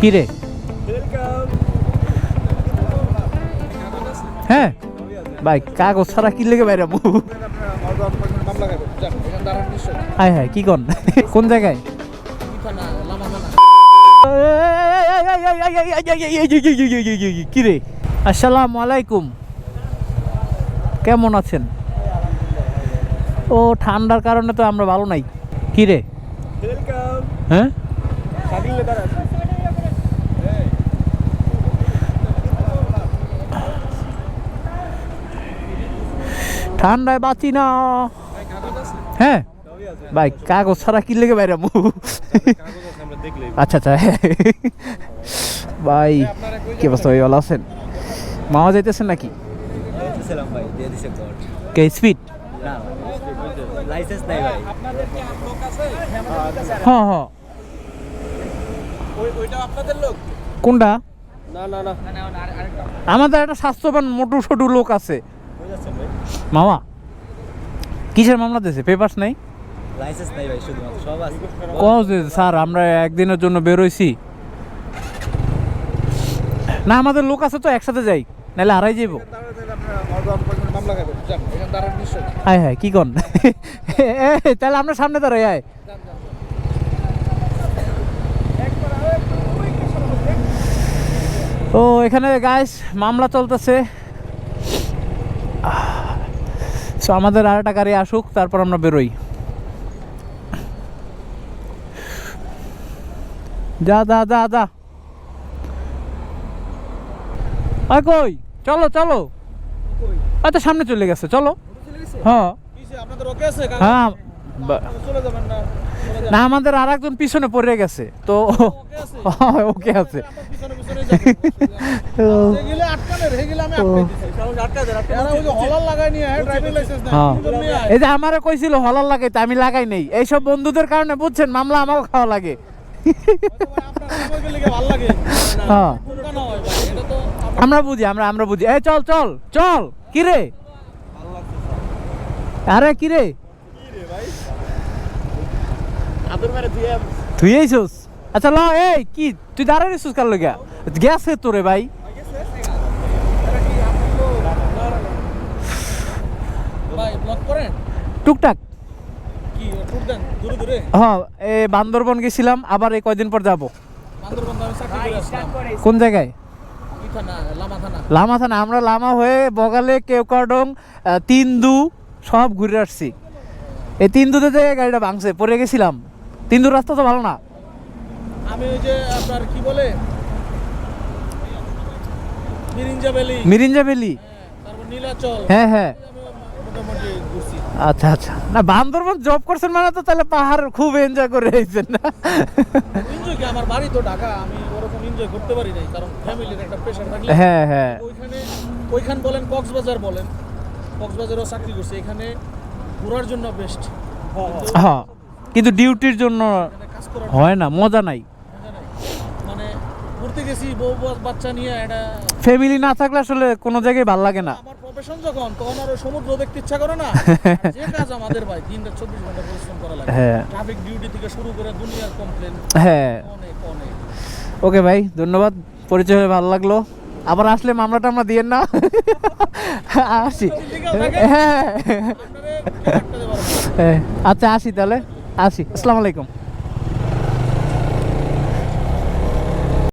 কি রে? হ্যাঁ? ভাই, কাগজ ছাড়া কি লেগে বাইরে হাই হাই কি কন? কোন জায়গায়? কি রে? আসসালামু আলাইকুম। কেমন আছেন? ও, ঠান্ডার কারণে তো আমরা ভালো নাই। কি রে? হ্যাঁ? ঠান্ডায় বাঁচি না। হ্যাঁ? ভাই কাগজ ছাড়া কি লেগে বাইরে আচ্ছা আচ্ছা ভাই কি অবস্থা ভাই ভালো আছেন? মামা যাইতেছেন নাকি? কে স্পিড? না লাইসেন্স নাই ভাই। হ্যাঁ হ্যাঁ। কোনটা? না না না। আমাদের একটা স্বাস্থ্যবান মোটু সটু লোক আছে। মামা কিসের মামলা দিয়েছে? পেপার্স নাই? লাইসেন্স নাই ভাই শুধুমাত্র সব আছে। কও যে স্যার আমরা একদিনের জন্য বেরোইছি। না আমাদের লোক আছে তো একসাথে যাই নাহলে হারাই যাইব। হায় হায় কি কন? তাহলে আমরা সামনে দাঁড়াই আয়। ও এখানে গাইস মামলা চলতেছে। সো আমাদের আর একটা গাড়ি আসুক তারপর আমরা বেরোই। যা যা যা যা। আয় কই? চলো চলো। আচ্ছা সামনে চলে গেছে চলো। হ্যাঁ। হ্যাঁ। না আমাদের আর একজন পিছনে পড়ে গেছে তো হ্যাঁ, ওকে আছে। পিছনে পিছনে যাবেন গেলে আটকানে রে গেলে আমি আটকাই দিছি। আটকা দেন এরা ওই যে হলার লাগাই নিয়ে ড্রাইভিং লাইসেন্স নাই হ্যাঁ। এই যে আমারে কইছিল হলার লাগে আমি লাগাই নেই। এইসব বন্ধুদের কারণে বুঝছেন মামলা আমাকে খাওয়া লাগে। আপনার সময় গেলে কি ভালো লাগে। হ্যাঁ হয় আমরা বুঝি আমরা আমরা বুঝি। এই চল চল চল কি রে আরে কিরে তুই এইছস আচ্ছা ল এই কি তুই দাঁড়াই রেছিস কার লগা গেছে তোরে ভাই। টুকটাক। হ্যাঁ এ বান্দরবন গেছিলাম আবার এই কয়দিন পর যাব। কোন জায়গায়? লামা থানা। আমরা লামা হয়ে বগালে কেওকাডং আহ, তিন্দু সব ঘুরে আসছি। এই তিন্দুতে যে গাড়িটা ভাঙছে পড়ে গেছিলাম। তিন্দুর রাস্তা তো ভালো না। আমি ওই যে আপনার কি বলে? মিরিঞ্জা ভ্যালি। মিরিঞ্জা ভ্যালি? তারপর নীলাচল। হ্যাঁ হ্যাঁ। মোটামুটি ঘুরছি। আচ্ছা আচ্ছা। না বান্দরবন জব করছেন মানে তো তাহলে পাহাড় খুব এনজয় করে আইছেন না? এনজয় কি? আমার বাড়ি তো ঢাকা আমি ওরকম এনজয় করতে পারি নাই কারণ ফ্যামিলির একটা প্রেশার থাকলে। হ্যাঁ হ্যাঁ। ওইখানে ওইখান বলেন কক্সবাজার বলেন। কক্সবাজারও চাকরি করছে এখানে ঘোরার জন্য বেস্ট হ্যাঁ কিন্তু ডিউটির জন্য হয় না মজা নাই। ঘুরতে গেছি বউ বাচ্চা নিয়ে এটা ফ্যামিলি না থাকলে আসলে কোনো জায়গায় ভালো লাগে না। আমার প্রফেশন যখন তখন আর সমুদ্র দেখতে ইচ্ছা করে না। যে কাজ আমাদের ভাই দিন রাত চব্বিশ ঘণ্টা পরিশ্রম করা লাগে। হ্যাঁ। ট্রাফিক ডিউটি থেকে শুরু করে দুনিয়ার কমপ্লেন হ্যাঁ। অনেক অনেক। ওকে ভাই ধন্যবাদ। পরিচয় হয়ে ভালো লাগল। আবার আসলে মামলা টামলা দিয়েন না। আসি। হ্যাঁ। হ্যাঁ, আচ্ছা আসি তাহলে। আসি। আসসালামু আলাইকুম।